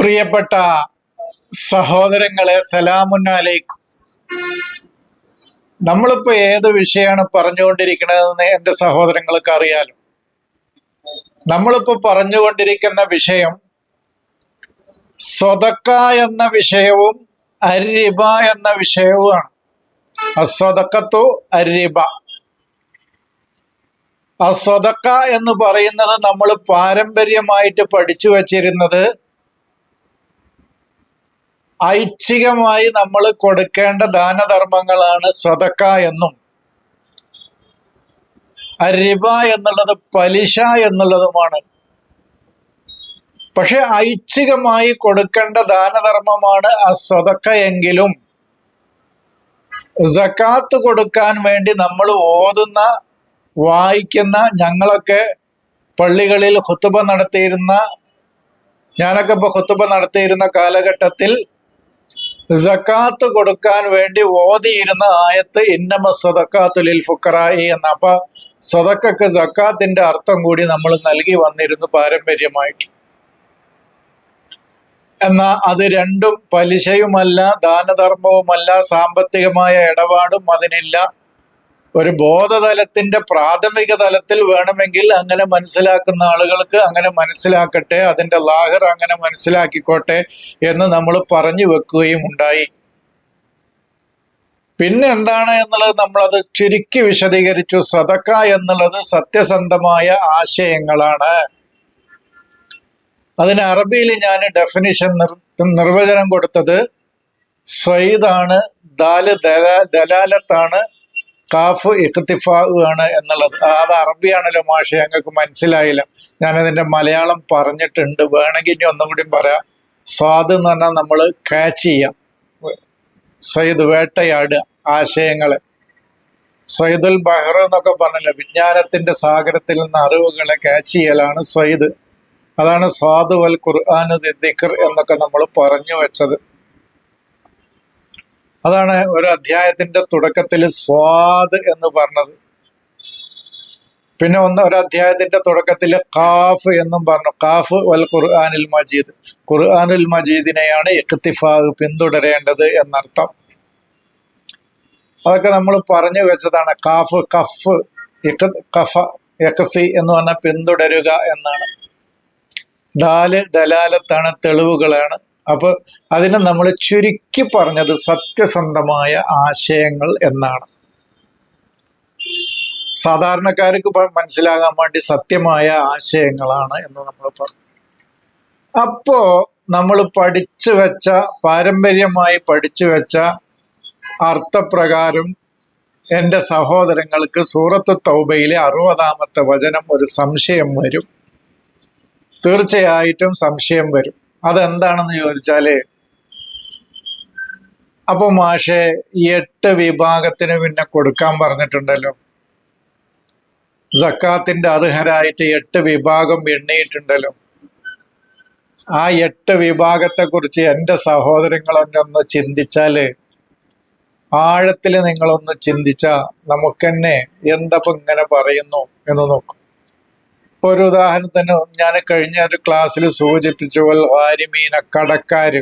പ്രിയപ്പെട്ട സഹോദരങ്ങളെ സലാമുന്നലൈക്കും. നമ്മളിപ്പോ ഏത് വിഷയമാണ് പറഞ്ഞുകൊണ്ടിരിക്കുന്നതെന്ന് എന്റെ സഹോദരങ്ങൾക്ക് അറിയാലോ. നമ്മളിപ്പോ പറഞ്ഞുകൊണ്ടിരിക്കുന്ന വിഷയം സ്വതക്ക എന്ന വിഷയവും അരിബ എന്ന വിഷയവുമാണ്. അസ്വതക്കത്തു അരിബ അസ്വതക്ക എന്ന് പറയുന്നത് നമ്മൾ പാരമ്പര്യമായിട്ട് പഠിച്ചു വച്ചിരുന്നത് ഐച്ഛികമായി നമ്മൾ കൊടുക്കേണ്ട ദാനധർമ്മങ്ങളാണ് സ്വതക്ക എന്നും. അരിബ എന്നുള്ളത് പലിശ എന്നുള്ളതുമാണ്. പക്ഷെ ഐച്ഛികമായി കൊടുക്കേണ്ട ദാനധർമ്മമാണ് ആ സ്വതക്ക എങ്കിലും. സക്കാത്ത് കൊടുക്കാൻ വേണ്ടി നമ്മൾ ഓതുന്ന വായിക്കുന്ന ഞങ്ങളൊക്കെ പള്ളികളിൽ ഹുത്തുബ നടത്തിയിരുന്ന ഞാനൊക്കെ ഇപ്പൊ ഹുത്തുബ നടത്തിയിരുന്ന കാലഘട്ടത്തിൽ സക്കാത്ത് കൊടുക്കാൻ വേണ്ടി ഓതിയിരുന്ന ആയത്ത് ഇന്നമ സ്വതക്കാത്തുലിൽ ഫുക്കറായി എന്ന. അപ്പൊ സ്വതക്കക്ക് സക്കാത്തിന്റെ അർത്ഥം കൂടി നമ്മൾ നൽകി വന്നിരുന്നു പാരമ്പര്യമായിട്ട്. എന്നാ അത് രണ്ടും പലിശയുമല്ല ദാനധർമ്മവുമല്ല സാമ്പത്തികമായ ഇടപാടും അതിനില്ല. ഒരു ബോധതലത്തിന്റെ പ്രാഥമിക തലത്തിൽ വേണമെങ്കിൽ അങ്ങനെ മനസ്സിലാക്കുന്ന ആളുകൾക്ക് അങ്ങനെ മനസ്സിലാക്കട്ടെ അതിന്റെ ലാഹർ അങ്ങനെ മനസ്സിലാക്കിക്കോട്ടെ എന്ന് നമ്മൾ പറഞ്ഞു വെക്കുകയും ഉണ്ടായി. പിന്നെ എന്താണ് എന്നുള്ളത് നമ്മൾ അത് ചുരുക്കി വിശദീകരിച്ചു. സദക്ക എന്നുള്ളത് സത്യസന്ധമായ ആശയങ്ങളാണ്. അതിന് അറബിയിൽ ഞാൻ ഡെഫിനിഷൻ നിർവചനം കൊടുത്തത് സ്വൈദാണ് ദലാ ദലാലത്താണ് കാഫ് ഇഖ്തിഫാ ആണ് എന്നുള്ളത്. അത് അറബിയാണല്ലോ മാഷ ഞങ്ങൾക്ക് മനസ്സിലായില്ല. ഞാനതിന്റെ മലയാളം പറഞ്ഞിട്ടുണ്ട്. വേണമെങ്കിൽ ഇനി ഒന്നും കൂടി പറയാം. സ്വാദ് എന്ന് പറഞ്ഞാൽ നമ്മൾ കാച്ച് ചെയ്യാം. സയ്യിദ് വേട്ടയാടുക ആശയങ്ങളെ. സയ്യിദുൽ ബഹ്റ എന്നൊക്കെ പറഞ്ഞല്ലോ വിജ്ഞാനത്തിന്റെ സാഗരത്തിൽ നിന്ന് അറിവുകളെ കാച്ച് ചെയ്യലാണ് സയ്യിദ്. അതാണ് സ്വാദ് വൽ ഖുർആാനു ദിക്കർ എന്നൊക്കെ നമ്മൾ പറഞ്ഞു വെച്ചത്. അതാണ് ഒരു അധ്യായത്തിന്റെ തുടക്കത്തിൽ സ്വാദ് എന്ന് പറഞ്ഞത്. പിന്നെ ഒന്ന് ഒരു അധ്യായത്തിന്റെ തുടക്കത്തിൽ കാഫ് എന്നും പറഞ്ഞു. കാഫ് വൽ ഖുർആാനിൽ മജീദ്. ഖുർആാനുൽ മജീദിനെയാണ് ഇഖ്തിഫാഹ് പിന്തുടരേണ്ടത് എന്നർത്ഥം. അതൊക്കെ നമ്മൾ പറഞ്ഞു വെച്ചതാണ്. കാഫ് കഫ് കഫ യഖഫി എന്ന് പറഞ്ഞാൽ പിന്തുടരുക എന്നാണ്. ദാൽ ദലാലത്താണ് തെളിവുകളാണ്. അപ്പൊ അതിനെ നമ്മൾ ചുരുക്കി പറഞ്ഞത് സത്യസന്ധമായ ആശയങ്ങൾ എന്നാണ്. സാധാരണക്കാർക്ക് മനസ്സിലാകാൻ വേണ്ടി സത്യമായ ആശയങ്ങളാണ് എന്ന് നമ്മൾ പറഞ്ഞു അപ്പോ നമ്മൾ പഠിച്ചു വെച്ച പാരമ്പര്യമായി പഠിച്ചു വെച്ച അർത്ഥപ്രകാരം എന്റെ സഹോദരങ്ങൾക്ക് സൂറത്ത് തൗബയിലെ അറുപതാമത്തെ വചനം ഒരു സംശയം വരും. തീർച്ചയായിട്ടും സംശയം വരും. അതെന്താണെന്ന് ചോദിച്ചാൽ അപ്പൊ മാഷെ എട്ട് വിഭാഗത്തിന് പിന്നെ കൊടുക്കാൻ പറഞ്ഞിട്ടുണ്ടല്ലോ. സക്കാത്തിന്റെ അർഹരായിട്ട് എട്ട് വിഭാഗം എണ്ണിയിട്ടുണ്ടല്ലോ. ആ എട്ട് വിഭാഗത്തെ കുറിച്ച് എന്റെ എന്നെ ഒന്ന് ചിന്തിച്ചാൽ ആഴത്തിൽ നിങ്ങളൊന്ന് ചിന്തിച്ച നമുക്കെന്നെ എന്തപ്പം ഇങ്ങനെ പറയുന്നു എന്ന് നോക്കും. ഇപ്പൊ ഒരു ഉദാഹരണത്തിന് ഞാൻ കഴിഞ്ഞ ഒരു ക്ലാസ്സിൽ സൂചിപ്പിച്ചു പോലെ വാരിമീന കടക്കാര്.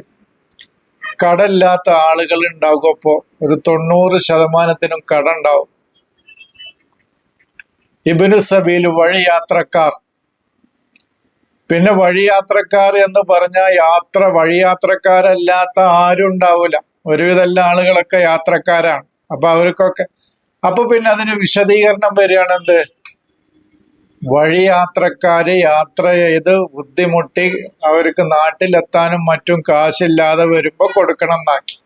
കടല്ലാത്ത ആളുകൾ ഉണ്ടാകും ഒരു തൊണ്ണൂറ് ശതമാനത്തിനും കട ഉണ്ടാവും. ഇബിനു സബീൽ വഴിയാത്രക്കാർ. പിന്നെ വഴിയാത്രക്കാർ എന്ന് പറഞ്ഞ യാത്ര വഴിയാത്രക്കാരല്ലാത്ത ആരും ഉണ്ടാവില്ല ഒരുവിധ എല്ലാ ആളുകളൊക്കെ യാത്രക്കാരാണ്. അപ്പൊ അവർക്കൊക്കെ അപ്പൊ പിന്നെ അതിന് വിശദീകരണം വരികയാണ് എന്ത് വഴിയാത്രക്കാര് യാത്ര ചെയ്ത് ബുദ്ധിമുട്ടി അവർക്ക് നാട്ടിലെത്താനും മറ്റും കാശില്ലാതെ വരുമ്പോ കൊടുക്കണം എന്നാക്കി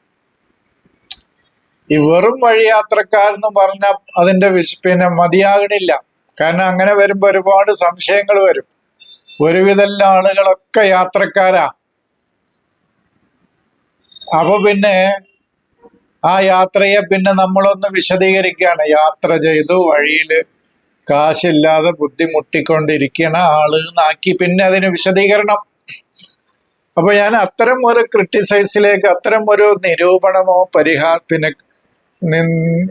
ഈ വെറും വഴിയാത്രക്കാരെന്ന് പറഞ്ഞ അതിന്റെ വിശ പിന്നെ മതിയാകണില്ല. കാരണം അങ്ങനെ വരുമ്പോ ഒരുപാട് സംശയങ്ങൾ വരും. ഒരുവിധ ആളുകളൊക്കെ യാത്രക്കാരാ. അപ്പൊ പിന്നെ ആ യാത്രയെ പിന്നെ നമ്മളൊന്ന് വിശദീകരിക്കുകയാണ് യാത്ര ചെയ്തു വഴിയിൽ കാശില്ലാതെ ബുദ്ധിമുട്ടിക്കൊണ്ടിരിക്കണ ആൾ നാക്കി പിന്നെ അതിന് വിശദീകരണം. അപ്പൊ ഞാൻ അത്തരം ഒരു ക്രിട്ടിസൈസിലേക്ക് അത്തരം ഒരു നിരൂപണമോ പരിഹാ പിന്നെ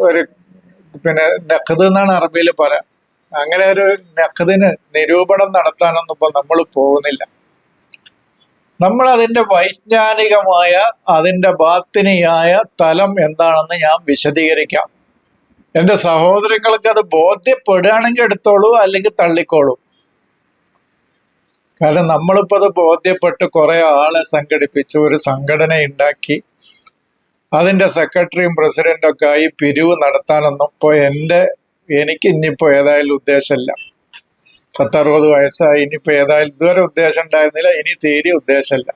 ഒരു പിന്നെ നഖദ് എന്നാണ് അറബിയിൽ പറയാം. അങ്ങനെ ഒരു നഖദിന് നിരൂപണം നടത്താനൊന്നും ഇപ്പൊ നമ്മൾ പോകുന്നില്ല. നമ്മൾ അതിന്റെ വൈജ്ഞാനികമായ അതിന്റെ ബാത്തിനിയായ തലം എന്താണെന്ന് ഞാൻ വിശദീകരിക്കാം. എന്റെ സഹോദരങ്ങൾക്ക് അത് ബോധ്യപ്പെടുകയാണെങ്കിൽ എടുത്തോളൂ അല്ലെങ്കിൽ തള്ളിക്കോളൂ. കാരണം നമ്മളിപ്പോ അത് ബോധ്യപ്പെട്ട് കുറെ ആളെ സംഘടിപ്പിച്ചു ഒരു സംഘടന ഉണ്ടാക്കി അതിന്റെ സെക്രട്ടറിയും പ്രസിഡന്റും ഒക്കെ ആയി പിരിവ് നടത്താനൊന്നും ഇപ്പൊ എന്റെ എനിക്ക് ഇനിയിപ്പോ ഏതായാലും ഉദ്ദേശമില്ല. പത്തറുപത് വയസ്സായി ഇനിയിപ്പോ ഏതായാലും ഇതുവരെ ഉദ്ദേശം ഉണ്ടായിരുന്നില്ല ഇനി തീരെ ഉദ്ദേശമില്ല.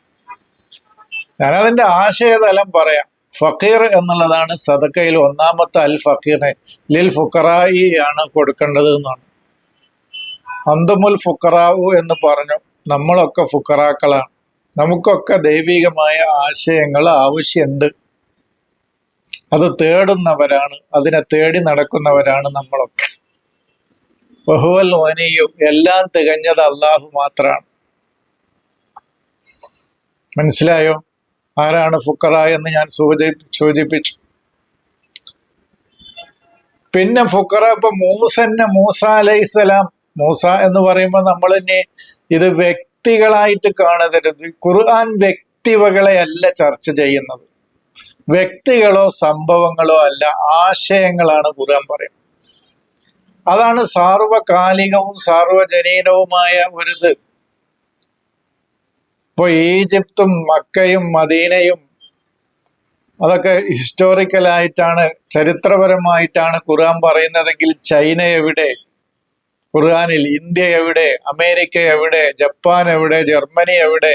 ഞാനതിന്റെ ആശയതലം പറയാം. ഫക്കീർ എന്നുള്ളതാണ് സദക്കയിൽ ഒന്നാമത്തെ അൽ ഫക്കീറിനെ ലിൽ ഫുക്കറായി ആണ് കൊടുക്കേണ്ടത് എന്നാണ്. അന്തമുൽ ഫുക്കറാവു എന്ന് പറഞ്ഞു നമ്മളൊക്കെ ഫുക്കറാക്കളാണ് നമുക്കൊക്കെ ദൈവികമായ ആശയങ്ങൾ ആവശ്യമുണ്ട്. അത് തേടുന്നവരാണ് അതിനെ തേടി നടക്കുന്നവരാണ് നമ്മളൊക്കെ. ബഹുവൽ വനിയും എല്ലാം തികഞ്ഞത് അള്ളാഹു മാത്രമാണ് മനസ്സിലായോ? ആരാണ് ഫുക്കറ എന്ന് ഞാൻ സൂചി സൂചിപ്പിച്ചു. പിന്നെ ഫുക്കറ ഇപ്പൊ മൂസന്നെ മൂസ അലൈഹിസ്സലാം മൂസ എന്ന് പറയുമ്പോൾ നമ്മൾ ഇനി ഇത് വ്യക്തികളായിട്ട് കാണരുത്. ഖുർആൻ വ്യക്തിവകളെ അല്ല ചർച്ച ചെയ്യുന്നത്. വ്യക്തികളോ സംഭവങ്ങളോ അല്ല ആശയങ്ങളാണ് ഖുർആൻ പറയുന്നത്. അതാണ് സാർവകാലികവും സാർവജനീനവുമായ ഒരിത്. ഇപ്പൊ ഈജിപ്തും മക്കയും മദീനയും അതൊക്കെ ഹിസ്റ്റോറിക്കലായിട്ടാണ് ചരിത്രപരമായിട്ടാണ് ഖുർആൻ പറയുന്നതെങ്കിൽ ചൈന എവിടെ? ഖുർആാനിൽ ഇന്ത്യ എവിടെ? അമേരിക്ക എവിടെ? ജപ്പാൻ എവിടെ? ജർമ്മനി എവിടെ?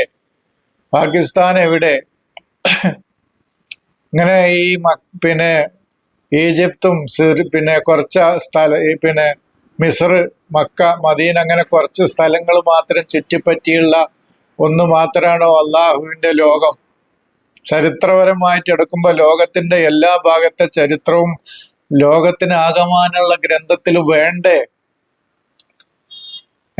പാകിസ്ഥാൻ എവിടെ? ഇങ്ങനെ ഈ പിന്നെ ഈജിപ്തും പിന്നെ കുറച്ച് സ്ഥല പിന്നെ മിസർ മക്ക മദീൻ അങ്ങനെ കുറച്ച് സ്ഥലങ്ങൾ മാത്രം ചുറ്റിപ്പറ്റിയുള്ള ഒന്ന് മാത്രമാണോ അള്ളാഹുവിന്റെ ലോകം? ചരിത്രപരമായിട്ട് എടുക്കുമ്പോൾ ലോകത്തിന്റെ എല്ലാ ഭാഗത്തെ ചരിത്രവും ലോകത്തിന് ആകമാനുള്ള ഗ്രന്ഥത്തിൽ വേണ്ടേ?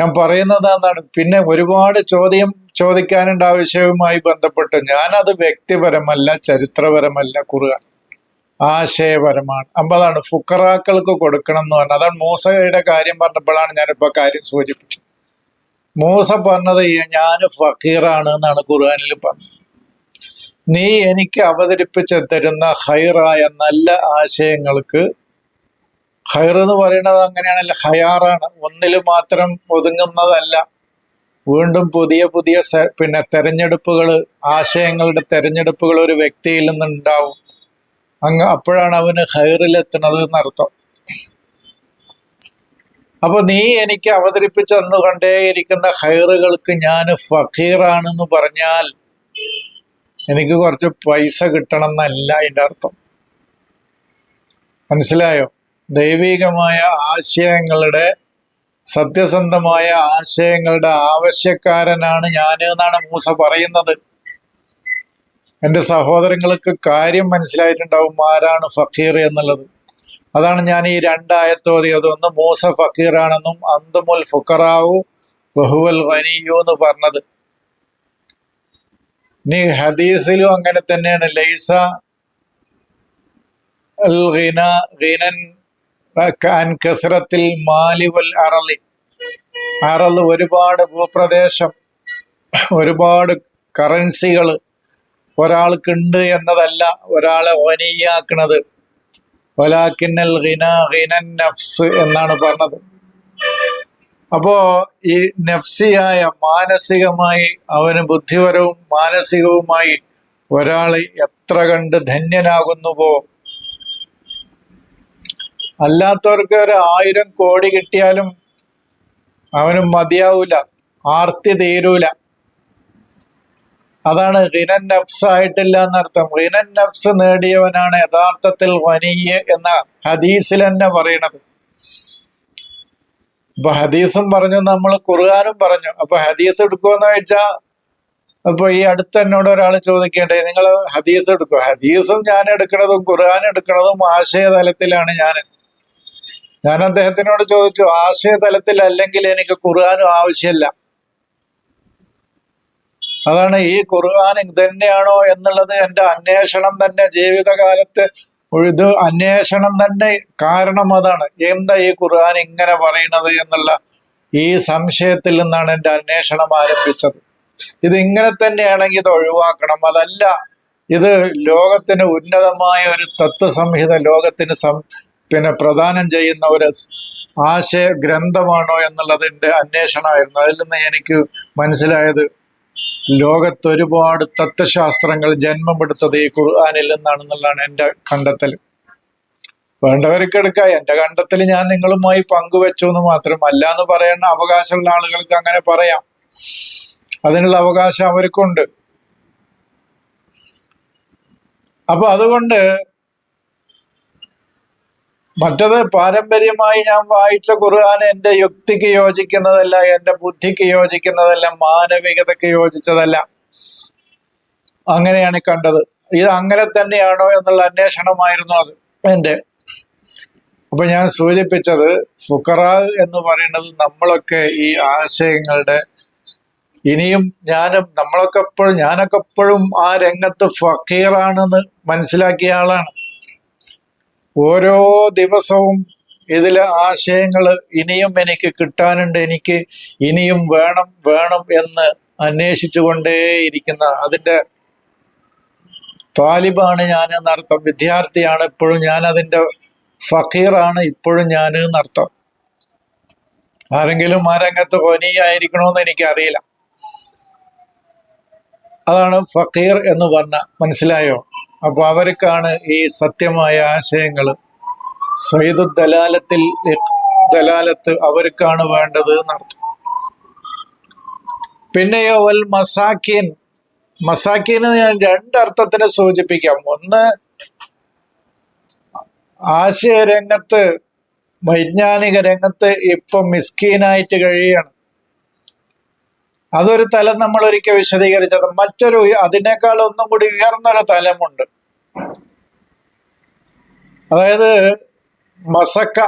ഞാൻ പറയുന്നത് എന്താണ് പിന്നെ ഒരുപാട് ചോദ്യം ചോദിക്കാനുണ്ട് ആ വിഷയവുമായി ബന്ധപ്പെട്ട്. ഞാനത് വ്യക്തിപരമല്ല ചരിത്രപരമല്ല ഖുർആൻ. ആശയപരമാണ്. അമ്പതാണ് ഫുക്കറാക്കൾക്ക് കൊടുക്കണം എന്ന് പറഞ്ഞത് അതാണ് മൂസയുടെ കാര്യം പറഞ്ഞപ്പോഴാണ് ഞാനിപ്പോ കാര്യം സൂചിപ്പിച്ചത്. മൂസ പറഞ്ഞത് ഞാൻ ഫക്കീറാണ് എന്നാണ് ഖുർആനിൽ പറഞ്ഞത്. നീ എനിക്ക് അവതരിപ്പിച്ച് തരുന്ന ഹൈറായ നല്ല ആശയങ്ങൾക്ക് ഹൈർ എന്ന് പറയുന്നത് അങ്ങനെയാണല്ലോ ഹയാറാണ് ഒന്നിൽ മാത്രം ഒതുങ്ങുന്നതല്ല. വീണ്ടും പുതിയ പുതിയ പിന്നെ തെരഞ്ഞെടുപ്പുകൾ ആശയങ്ങളുടെ തെരഞ്ഞെടുപ്പുകൾ ഒരു വ്യക്തിയിൽ നിന്നുണ്ടാവും. അങ്ങ് അപ്പോഴാണ് അവന് ഹൈറിലെത്തുന്നത് എന്നർത്ഥം. അപ്പൊ നീ എനിക്ക് അവതരിപ്പിച്ചെന്ന് കണ്ടേയിരിക്കുന്ന ഹൈറുകൾക്ക് ഞാൻ ഫക്കീറാണെന്ന് പറഞ്ഞാൽ എനിക്ക് കുറച്ച് പൈസ കിട്ടണം എന്നല്ല അതിന്റെ അർത്ഥം. മനസ്സിലായോ? ദൈവികമായ ആശയങ്ങളുടെ സത്യസന്ധമായ ആശയങ്ങളുടെ ആവശ്യക്കാരനാണ് ഞാൻ എന്നാണ് മൂസ പറയുന്നത്. എന്റെ സഹോദരങ്ങൾക്ക് കാര്യം മനസ്സിലായിട്ടുണ്ടാവും ആരാണ് ഫക്കീർ എന്നുള്ളത്. അതാണ് ഞാൻ ഈ രണ്ടായത്തോതിയത് ഒന്ന് മൂസ ഫക്കീറാണെന്നും അന്തുമുൽ ഫുക്കറാവു ബഹുവൽ വനിയു എന്ന് പറഞ്ഞത്. നീ ഹദീസിലും അങ്ങനെ തന്നെയാണ്. ലൈസ അൽ ഗിന ഗിനൻ കസറത്തിൽ മാലി വൽ അറളി. അറൾ ഒരുപാട് ഭൂപ്രദേശം ഒരുപാട് കറൻസികൾ ഒരാൾക്കുണ്ട് എന്നതല്ല ഒരാളെ ഒനിയാക്കണത് നഫ്സ് എന്നാണ് പറഞ്ഞത്. അപ്പോ ഈ നഫ്സിയായ മാനസികമായി അവന് ബുദ്ധിപരവും മാനസികവുമായി ഒരാൾ എത്ര കണ്ട് ധന്യനാകുന്നുവോ? അല്ലാത്തവർക്ക് ഒരു ആയിരം കോടി കിട്ടിയാലും അവനും മതിയാവൂല ആർത്തി തീരൂല. അതാണ് റിനൻ നഫ്സ് ആയിട്ടില്ല എന്നർത്ഥം. റിനൻ നഫ്സ് നേടിയവനാണ് യഥാർത്ഥത്തിൽ വനിയ എന്ന ഹദീസിൽ തന്നെ പറയണത് അപ്പൊ ഹദീസും പറഞ്ഞു നമ്മൾ ഖുർആാനും പറഞ്ഞു. അപ്പൊ ഹദീസ് എടുക്കുമെന്ന് വെച്ചാ അപ്പൊ ഈ അടുത്ത് എന്നോട് ഒരാൾ ചോദിക്കേണ്ടേ നിങ്ങൾ ഹദീസ് എടുക്കും ഹദീസും ഞാൻ എടുക്കണതും ഖുർആൻ എടുക്കണതും ആശയതലത്തിലാണ് ഞാൻ. ഞാൻ അദ്ദേഹത്തിനോട് ചോദിച്ചു ആശയതലത്തിൽ അല്ലെങ്കിൽ എനിക്ക് ഖുർആാനും ആവശ്യമില്ല. അതാണ് ഈ ഖുർആൻ തന്നെയാണോ എന്നുള്ളത് എന്റെ അന്വേഷണം തന്നെ ജീവിതകാലത്ത് ഇത് അന്വേഷണം തന്നെ കാരണം അതാണ്. എന്താ ഈ ഖുർആൻ ഇങ്ങനെ പറയണത് എന്നുള്ള ഈ സംശയത്തിൽ നിന്നാണ് എന്റെ അന്വേഷണം ആരംഭിച്ചത്. ഇത് ഇങ്ങനെ തന്നെയാണെങ്കിൽ ഇത് ഒഴിവാക്കണം. അതല്ല ഇത് ലോകത്തിന് ഉന്നതമായ ഒരു തത്വസംഹിത ലോകത്തിന് സം പിന്നെ പ്രദാനം ചെയ്യുന്ന ഒരു ആശയ ഗ്രന്ഥമാണോ എന്നുള്ളതിന്റെ അന്വേഷണമായിരുന്നു. അതിൽ നിന്ന് എനിക്ക് മനസ്സിലായത് ലോകത്ത് ഒരുപാട് തത്വശാസ്ത്രങ്ങൾ ജന്മമെടുത്തത് ഈ ഖുർആാനിൽ നിന്നാണെന്നുള്ളതാണ് എന്റെ കണ്ടെത്തൽ. വേണ്ടവർക്ക് എടുക്കാം എന്റെ കണ്ടെത്തൽ ഞാൻ നിങ്ങളുമായി പങ്കുവെച്ചു എന്ന് മാത്രം അല്ല എന്ന് പറയുന്ന അവകാശമുള്ള ആളുകൾക്ക് അങ്ങനെ പറയാം. അതിനുള്ള അവകാശം അവർക്കുണ്ട്. അപ്പൊ അതുകൊണ്ട് മറ്റത് പാരമ്പര്യമായി ഞാൻ വായിച്ച ഖുർആൻ എന്റെ യുക്തിക്ക് യോജിക്കുന്നതല്ല എന്റെ ബുദ്ധിക്ക് യോജിക്കുന്നതല്ല മാനവികതയ്ക്ക് യോജിച്ചതല്ല. അങ്ങനെയാണ് കണ്ടത്. ഇത് അങ്ങനെ തന്നെയാണോ എന്നുള്ള അന്വേഷണമായിരുന്നു അത് എന്റെ. അപ്പൊ ഞാൻ സൂചിപ്പിച്ചത് ഫുക്കറ എന്ന് പറയുന്നത് നമ്മളൊക്കെ ഈ ആശയങ്ങളുടെ ഇനിയും ഞാനും നമ്മളൊക്കെ എപ്പോഴും ഞാനൊക്കെ എപ്പോഴും ആ രംഗത്ത് ഫക്കീറാണെന്ന് മനസ്സിലാക്കിയ ആളാണ്. ഓരോ ദിവസവും ഇതിലെ ആശയങ്ങൾ ഇനിയും എനിക്ക് കിട്ടാനുണ്ട് എനിക്ക് ഇനിയും വേണം വേണം എന്ന് അന്വേഷിച്ചുകൊണ്ടേയിരിക്കുന്ന അതിന്റെ താലിബാണ് ഞാൻ എന്നർത്ഥം. വിദ്യാർത്ഥിയാണ് ഇപ്പോഴും ഞാൻ അതിന്റെ ഫക്കീറാണ് ഇപ്പോഴും ഞാൻ എന്നർത്ഥം. ആരെങ്കിലും ആ രംഗത്ത് കൊനിയായിരിക്കണമെന്ന് എനിക്കറിയില്ല. അതാണ് ഫക്കീർ എന്ന് പറഞ്ഞ മനസ്സിലായോ? അപ്പൊ അവർക്കാണ് ഈ സത്യമായ ആശയങ്ങൾ സയ്യിദ് ദലാലത്തിൽ ദലാലത്ത് അവർക്കാണ് വേണ്ടത് എന്നർത്ഥം. പിന്നെയോ വൽ മസാക്കീൻ മസാക്കീന് ഞാൻ രണ്ടർത്ഥത്തിന് സൂചിപ്പിക്കാം. ഒന്ന് ആശയരംഗത്ത് വൈജ്ഞാനിക രംഗത്ത് ഇപ്പൊ മിസ്കീനായിട്ട് കഴിയാണ് അതൊരു തലം നമ്മൾ ഒരിക്കൽ വിശദീകരിച്ചത് മറ്റൊരു അതിനേക്കാൾ ഒന്നും കൂടി ഉയർന്നൊരു തലമുണ്ട്. അതായത് മസക്ക.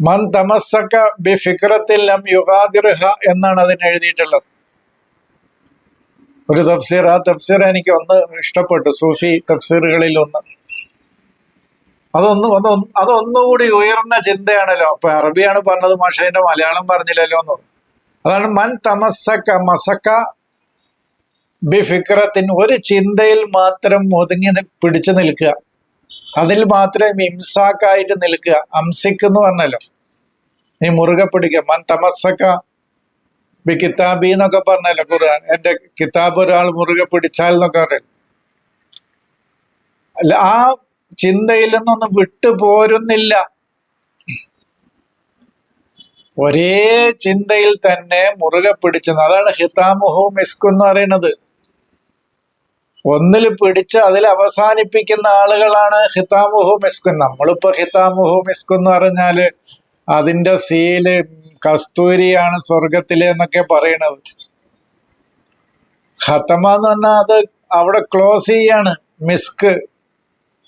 മൻ തമസക്ക ബി ഫിക്രത്തിൽ ലം യുഗാദിർഹ എന്നാണ് അതിന് എഴുതിയിട്ടുള്ളത്. ഒരു തഫ്സീർ ആ തഫ്സീർ എനിക്ക് ഒന്ന് ഇഷ്ടപ്പെട്ടു സൂഫി തഫ്സീറുകളിൽ ഒന്ന്. അതൊന്നും ഒന്ന് അതൊന്നുകൂടി ഉയർന്ന ചിന്തയാണല്ലോ. അപ്പൊ അറബിയാണ് പറഞ്ഞത് മാഷേന്റെ മലയാളം പറഞ്ഞില്ലല്ലോ എന്ന് അതാണ് മൻ തമസക്ക മസക്ക ബി ഫിക്രത്തിൻ ഒരു ചിന്തയിൽ മാത്രം ഒതുങ്ങി പിടിച്ചു നിൽക്കുക. അതിൽ മാത്രം ഇംസാക്കായിട്ട് നിൽക്കുക. അംസിക്ക് എന്ന് പറഞ്ഞല്ലോ നീ മുറുകെ പിടിക്കുക. മൻ തമസക്ക ബി കിതാബി എന്നൊക്കെ പറഞ്ഞല്ലോ ഖുർആൻ. എന്റെ കിതാബ് ഒരാൾ മുറുകെ പിടിച്ചാൽ എന്നൊക്കെ പറയും അല്ല ആ ചിന്തയിൽ നിന്നൊന്നും വിട്ടു പോരുന്നില്ല ഒരേ ചിന്തയിൽ തന്നെ മുറുകെ പിടിച്ചത് അതാണ് ഹിതാമുഹു മിസ്കു എന്ന് പറയുന്നത്. ഒന്നിൽ പിടിച്ച് അതിൽ അവസാനിപ്പിക്കുന്ന ആളുകളാണ് ഹിതാമുഹു മിസ്കു. നമ്മളിപ്പോ ഹിതാമുഹു മിസ്കു എന്ന് പറഞ്ഞാൽ അതിന്റെ സീൽ കസ്തൂരിയാണ് സ്വർഗത്തിലെ എന്നൊക്കെ പറയണത്. ഹത്തമ എന്ന് പറഞ്ഞാൽ അത് അവിടെ ക്ലോസ് ചെയ്യാണ് മിസ്ക്.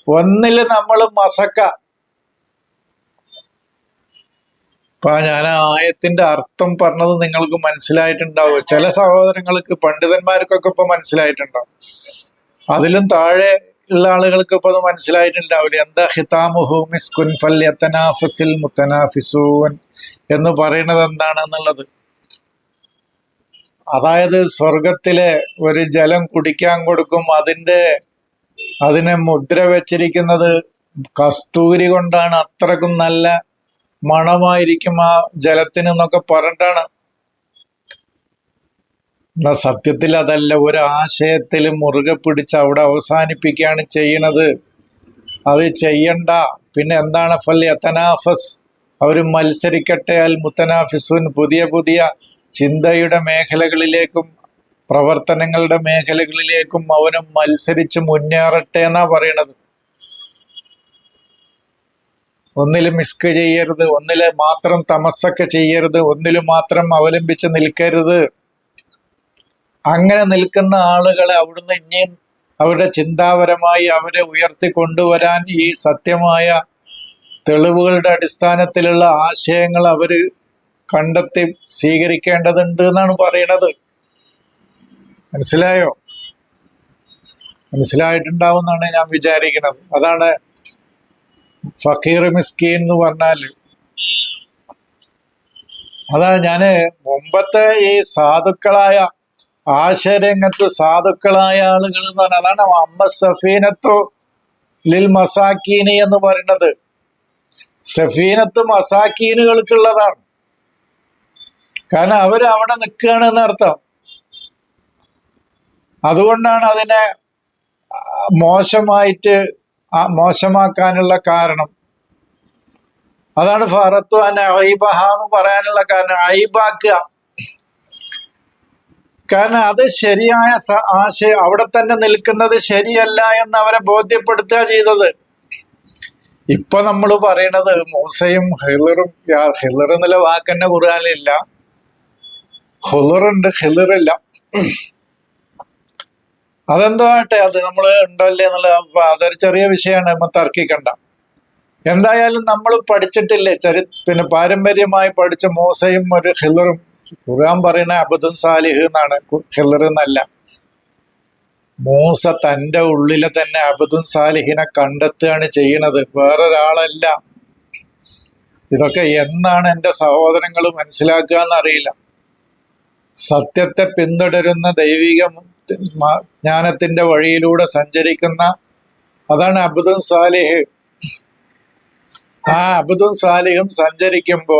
ഒന്നിൽ നമ്മൾ മസക്ക. അപ്പൊ ഞാൻ ആ ആയത്തിന്റെ അർത്ഥം പറഞ്ഞത് നിങ്ങൾക്ക് മനസ്സിലായിട്ടുണ്ടാവും ചില സഹോദരങ്ങൾക്ക് പണ്ഡിതന്മാർക്കൊക്കെ ഇപ്പൊ മനസ്സിലായിട്ടുണ്ടാവും. അതിലും താഴെ ഉള്ള ആളുകൾക്ക് ഇപ്പൊ അത് മനസ്സിലായിട്ടുണ്ടാവില്ല. എന്താ ഹിതാമുഹു മിസ്കുൻ മുത്തനാഫിസൂൻ എന്ന് പറയുന്നത് എന്താണെന്നുള്ളത്? അതായത് സ്വർഗത്തിലെ ഒരു ജലം കുടിക്കാൻ കൊടുക്കും. അതിന്റെ അതിനെ മുദ്ര വെച്ചിരിക്കുന്നത് കസ്തൂരി കൊണ്ടാണ്. അത്രക്കും നല്ല മണമായിരിക്കും ആ ജലത്തിന് എന്നൊക്കെ പറഞ്ഞിട്ടാണ്. എന്നാ സത്യത്തിൽ അതല്ല ഒരു ആശയത്തിൽ മുറുകെ പിടിച്ച് അവിടെ അവസാനിപ്പിക്കുകയാണ് ചെയ്യണത് അത് ചെയ്യണ്ട. പിന്നെ എന്താണ്? ഫൽ അത്തനാഫസ് അവർ മത്സരിക്കട്ടെ അൽ മുത്തനാഫിസുൻ പുതിയ പുതിയ ചിന്തയുടെ മേഖലകളിലേക്കും പ്രവർത്തനങ്ങളുടെ മേഖലകളിലേക്കും അവനും മത്സരിച്ച് മുന്നേറട്ടെ എന്നാ പറയണത് ഒന്നിൽ മിസ്ക് ചെയ്യരുത് ഒന്നിൽ മാത്രം തമസ്സൊക്കെ ചെയ്യരുത് ഒന്നിൽ മാത്രം അവലംബിച്ച് നിൽക്കരുത്. അങ്ങനെ നിൽക്കുന്ന ആളുകളെ അവിടുന്ന് ഇനിയും അവരുടെ ചിന്താപരമായി അവരെ ഉയർത്തി കൊണ്ടുവരാൻ ഈ സത്യമായ തെളിവുകളുടെ അടിസ്ഥാനത്തിലുള്ള ആശയങ്ങൾ അവർ കണ്ടെത്തി സ്വീകരിക്കേണ്ടതുണ്ട് എന്നാണ് പറയണത്. മനസ്സിലായോ? മനസ്സിലായിട്ടുണ്ടാവുമെന്നാണ് ഞാൻ വിചാരിക്കുന്നത് അതാണ് ഫക്കീർ മിസ്കീൻ എന്ന് പറഞ്ഞാൽ അതാണ് ഞാൻ മുമ്പത്തെ ഈ സാധുക്കളായ ആശയരംഗത്ത് സാധുക്കളായ ആളുകൾ എന്ന് പറഞ്ഞാൽ അതാണ് അമ്മ സഫീനത്തു ലിൽ മസാക്കീനി എന്ന് പറയുന്നത്. സഫീനത്ത് മസാക്കീനുകൾക്കുള്ളതാണ്. കാരണം അവർ അവിടെ നിൽക്കുകയാണ് എന്നർത്ഥം അതുകൊണ്ടാണ് അതിനെ മോശമായിട്ട് ആ, മോശമാക്കാനുള്ള കാരണം. അതാണ് ഫറത്തു അൻ ഐബഹ എന്ന് പറയാനുള്ള കാരണം. ഐബാക്കുക കാരണം അത് ശരിയായ ആശയം അവിടെ തന്നെ നിൽക്കുന്നത് ശരിയല്ല എന്ന് അവരെ ബോധ്യപ്പെടുത്തുക ചെയ്തത്. ഇപ്പൊ നമ്മൾ പറയണത് മൂസയും ഹിലറും ഹിലർ എന്നുള്ള വാക്ക് ഖുർആനിലില്ല. ഹുലറുണ്ട് ഹിലറില്ല. അതെന്തോ ആട്ടെ അത് നമ്മൾ ഉണ്ടല്ലേ എന്നുള്ള അതൊരു ചെറിയ വിഷയമാണ് നമ്മൾ തർക്കിക്കണ്ട. എന്തായാലും നമ്മൾ പഠിച്ചിട്ടില്ലേ? ചരി പിന്നെ പാരമ്പര്യമായി പഠിച്ച മോസയും ഒരു ഹില്ലറും ഖുർആൻ പറയുന്ന അബദുൻ സാലിഹ് എന്നാണ് ഹില്ലർ എന്നല്ല. മൂസ തന്റെ ഉള്ളിലെ തന്നെ അബദുൻ സാലിഹിനെ കണ്ടെത്തുകയാണ് ചെയ്യണത് വേറൊരാളല്ല. ഇതൊക്കെ എന്നാണ് എന്റെ സഹോദരങ്ങൾ മനസ്സിലാക്കുക എന്നറിയില്ല സത്യത്തെ പിന്തുടരുന്ന ദൈവിക ജ്ഞാനത്തിന്റെ വഴിയിലൂടെ സഞ്ചരിക്കുന്ന അതാണ് അബുദുൻ സാലിഹ്. ആ അബുദുൻ സാലിഹും സഞ്ചരിക്കുമ്പോ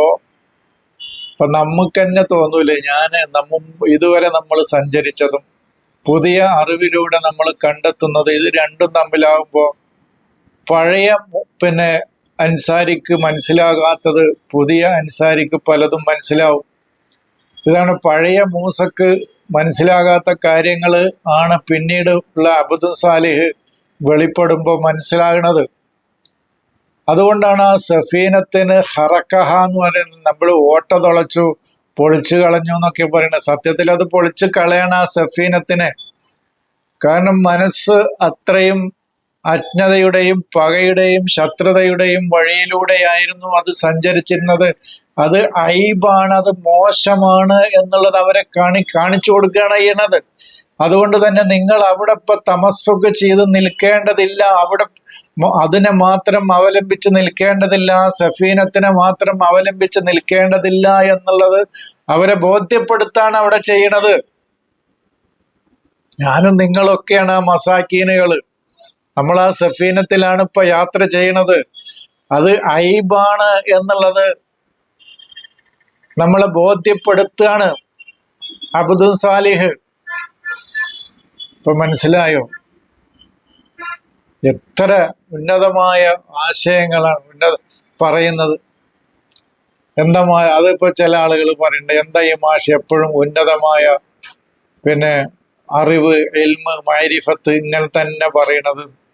ഇപ്പൊ നമുക്ക് തന്നെ തോന്നൂലേ ഞാൻ നമ്മ ഇതുവരെ നമ്മൾ സഞ്ചരിച്ചതും പുതിയ അറിവിലൂടെ നമ്മൾ കണ്ടെത്തുന്നത് ഇത് രണ്ടും തമ്മിലാവുമ്പോ പഴയ പിന്നെ അൻസാരിക്ക് മനസ്സിലാകാത്തത് പുതിയ അൻസാരിക്ക് പലതും മനസ്സിലാവും. ഇതാണ് പഴയ മൂസക്ക് മനസ്സിലാകാത്ത കാര്യങ്ങൾ ആണ് പിന്നീട് ഉള്ള അബുദ് സാലിഹ് വെളിപ്പെടുമ്പോൾ മനസ്സിലാകണത്. അതുകൊണ്ടാണ് ആ സഫീനത്തിന് ഹറക്കഹ എന്ന് പറയുന്നത് നമ്മൾ ഓട്ട തുളച്ചു പൊളിച്ചു കളഞ്ഞു എന്നൊക്കെ പറയുന്നത്. സത്യത്തിൽ അത് പൊളിച്ചു കളയണ ആ സഫീനത്തിന്. കാരണം മനസ്സ് അത്രയും അജ്ഞതയുടെയും പകയുടെയും ശത്രുതയുടെയും വഴിയിലൂടെയായിരുന്നു അത് സഞ്ചരിച്ചിരുന്നത്. അത് ഐബാണ് അത് മോശമാണ് എന്നുള്ളത് അവരെ കാണി കാണിച്ചു കൊടുക്കുകയാണ് ചെയ്യണത്. അതുകൊണ്ട് തന്നെ നിങ്ങൾ അവിടെ ഇപ്പൊ തമസ്സൊക്കെ ചെയ്ത് നിൽക്കേണ്ടതില്ല. അവിടെ അതിനെ മാത്രം അവലംബിച്ച് നിൽക്കേണ്ടതില്ല. സഫീനത്തിനെ മാത്രം അവലംബിച്ച് നിൽക്കേണ്ടതില്ല എന്നുള്ളത് അവരെ ബോധ്യപ്പെടുത്താണ് അവിടെ ചെയ്യണത്. ഞാനും നിങ്ങളൊക്കെയാണ് ആ മസാക്കീനുകൾ. നമ്മൾ ആ സഫീനത്തിലാണ് ഇപ്പൊ യാത്ര ചെയ്യണത്. അത് ഐബാണ് എന്നുള്ളത് നമ്മളെ ബോധ്യപ്പെടുത്തുകയാണ് അബ്ദുൽ സാലിഹ്. ഇപ്പൊ മനസ്സിലായോ? എത്ര ഉന്നതമായ ആശയങ്ങളാണ് ഉന്നത പറയുന്നത്. എന്താ മാ- അതിപ്പോ ചില ആളുകൾ പറയുന്നുണ്ട് എന്താ ഈ മാഷ് എപ്പോഴും ഉന്നതമായ പിന്നെ അറിവ് എൽമ് മൈരിഫത്ത് ഇങ്ങനെ തന്നെ പറയണത്?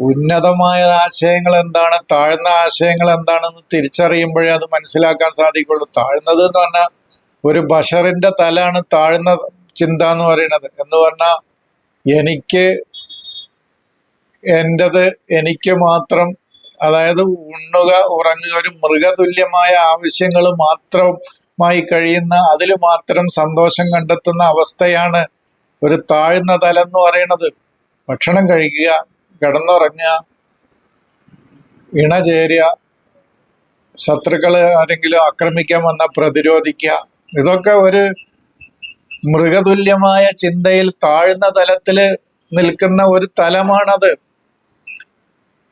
ഉന്നതമായ ആശയങ്ങൾ എന്താണ്? താഴ്ന്ന ആശയങ്ങൾ എന്താണെന്ന് തിരിച്ചറിയുമ്പോഴേ അത് മനസ്സിലാക്കാൻ സാധിക്കുള്ളൂ. താഴ്ന്നത് എന്ന് പറഞ്ഞാൽ ഒരു ബഷറിന്റെ തലാണ് താഴ്ന്ന ചിന്ത എന്ന് പറയുന്നത്. എന്ന് പറഞ്ഞാൽ എനിക്ക് എന്റെത് എനിക്ക് മാത്രം അതായത് ഉണ്ണുക ഉറങ്ങുക ഒരു മൃഗതുല്യമായ ആവശ്യങ്ങൾ മാത്രമായി കഴിയുന്ന അതിൽ മാത്രം സന്തോഷം കണ്ടെത്തുന്ന അവസ്ഥയാണ് ഒരു താഴ്ന്ന തലം എന്ന് പറയുന്നത്. ഭക്ഷണം കഴിക്കുക കിടന്നുറങ്ങുക ഇണചേരിയ ശത്രുക്കളെ ആരെങ്കിലും ആക്രമിക്കാൻ വന്ന പ്രതിരോധിക്കുക. ഇതൊക്കെ ഒരു മൃഗതുല്യമായ ചിന്തയിൽ താഴ്ന്ന തലത്തിൽ നിൽക്കുന്ന ഒരു തലമാണത്.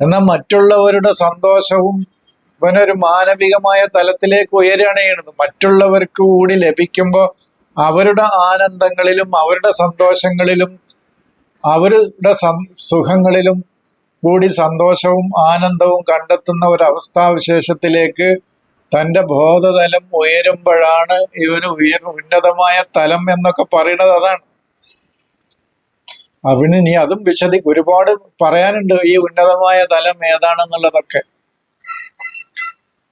എന്നാൽ മറ്റുള്ളവരുടെ സന്തോഷവും ഇവനൊരു മാനവികമായ തലത്തിലേക്ക് ഉയരുകയാണ് ചെയ്യുന്നത്. മറ്റുള്ളവർക്ക് കൂടി ലഭിക്കുമ്പോൾ അവരുടെ ആനന്ദങ്ങളിലും അവരുടെ സന്തോഷങ്ങളിലും അവരുടെ സുഖങ്ങളിലും കൂടി സന്തോഷവും ആനന്ദവും കണ്ടെത്തുന്ന ഒരു അവസ്ഥാവിശേഷത്തിലേക്ക് തന്റെ ബോധതലം ഉയരുമ്പോഴാണ് ഇവന് ഉയർ ഉന്നതമായ തലം എന്നൊക്കെ പറയുന്നത് അതാണ്. അവന് ഇനി അതും വിശദി ഒരുപാട് പറയാനുണ്ട് ഈ ഉന്നതമായ തലം ഏതാണെന്നുള്ളതൊക്കെ.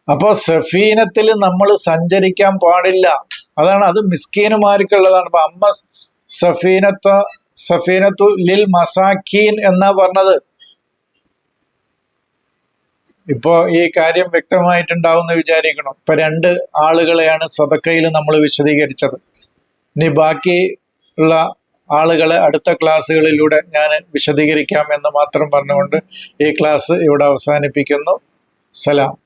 അപ്പൊ സഫീനത്തിൽ നമ്മൾ സഞ്ചരിക്കാൻ പാടില്ല. അതാണ് അത് മിസ്കീനുമാർക്കുള്ളതാണ്. അപ്പൊ അമ്മ സഫീനത്ത സഫീനത്തു ലിൽ മസാഖീൻ എന്ന് പറഞ്ഞത്? ഇപ്പോ ഈ കാര്യം വ്യക്തമായിട്ടുണ്ടാവുമെന്ന് വിചാരിക്കണം. ഇപ്പൊ രണ്ട് ആളുകളെയാണ് സദക്കയിൽ നമ്മൾ വിശദീകരിച്ചത്. ഇനി ബാക്കി ഉള്ള ആളുകളെ അടുത്ത ക്ലാസ്സുകളിലൂടെ ഞാൻ വിശദീകരിക്കാം എന്ന് മാത്രം പറഞ്ഞുകൊണ്ട് ഈ ക്ലാസ് ഇവിടെ അവസാനിപ്പിക്കുന്നു. സലാം.